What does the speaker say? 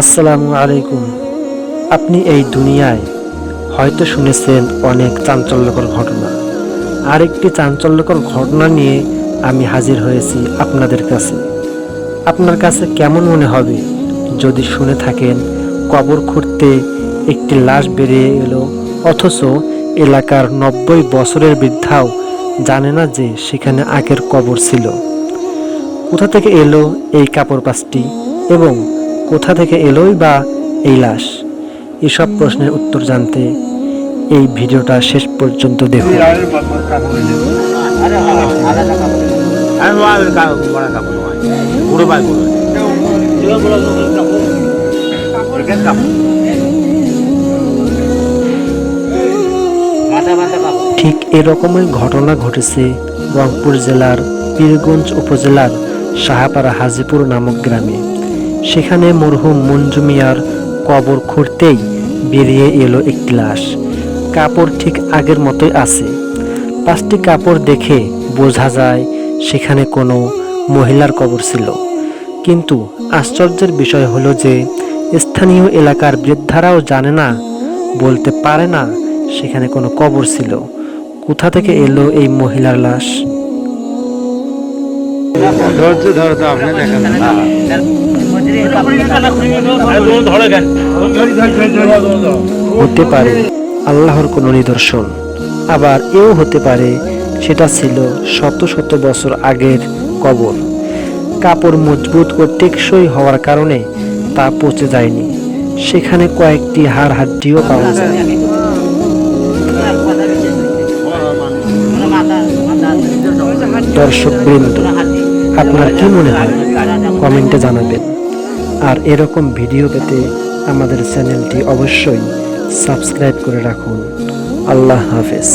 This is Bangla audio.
আসসালামু আলাইকুম। আপনি এই দুনিয়ায় হয়তো শুনেছেন অনেক চাঞ্চল্যকর ঘটনা। আরেকটি চাঞ্চল্যকর ঘটনা নিয়ে আমি হাজির হয়েছি আপনাদের কাছে। আপনার কাছে কেমন মনে হবে যদি শুনে থাকেন কবর খুঁড়তে একটি লাশ বেরিয়ে এলো, অথচ এলাকার নব্বই বছরের বৃদ্ধাও জানে না যে সেখানে আগের কবর ছিল। কোথা থেকে এলো এই কাপড় পাঁচটি এবং কোথা থেকে এলোই বা এই লাশ? এসব প্রশ্নের উত্তর জানতে এই ভিডিওটা শেষ পর্যন্ত দেখুন। ঠিক এরকমই ঘটনা ঘটেছে রংপুর জেলার পীরগঞ্জ উপজেলার সাহাপাড়া হাজিপুর নামক গ্রামে। সেখানে মরহুম মঞ্জু মিয়ার কবর খুঁড়তেই বেরিয়ে এলো একটি লাশ কাপড় ঠিক আগের মতোই আছে। পাঁচটি কাপড় দেখে বোঝা যায় সেখানে কোনো মহিলার কবর ছিল। কিন্তু আশ্চর্যের বিষয় হলো যে স্থানীয় এলাকার বৃদ্ধারাও জানে না, বলতে পারে না সেখানে কোনো কবর ছিল। কোথা থেকে এলো এই মহিলার লাশ? ধরতে ধরো তো, আপনি দেখেন। হতে পারে আল্লাহর কোনো নিদর্শন, আবার এও হতে পারে সেটা ছিল শত শত বছর আগের কবর। কাপড় মজবুত ও টেকসই হওয়ার কারণে তা পচে যায়নি। সেখানে কয়েকটি হাড় হাড্ডিও পাওয়া যায়। দর্শক বৃন্দ আপনার কি মনে হয়? কমেন্টে জানাবেন। আর এরকম ভিডিও পেতে আমাদের চ্যানেলটি অবশ্যই সাবস্ক্রাইব করে রাখুন। আল্লাহ হাফেজ।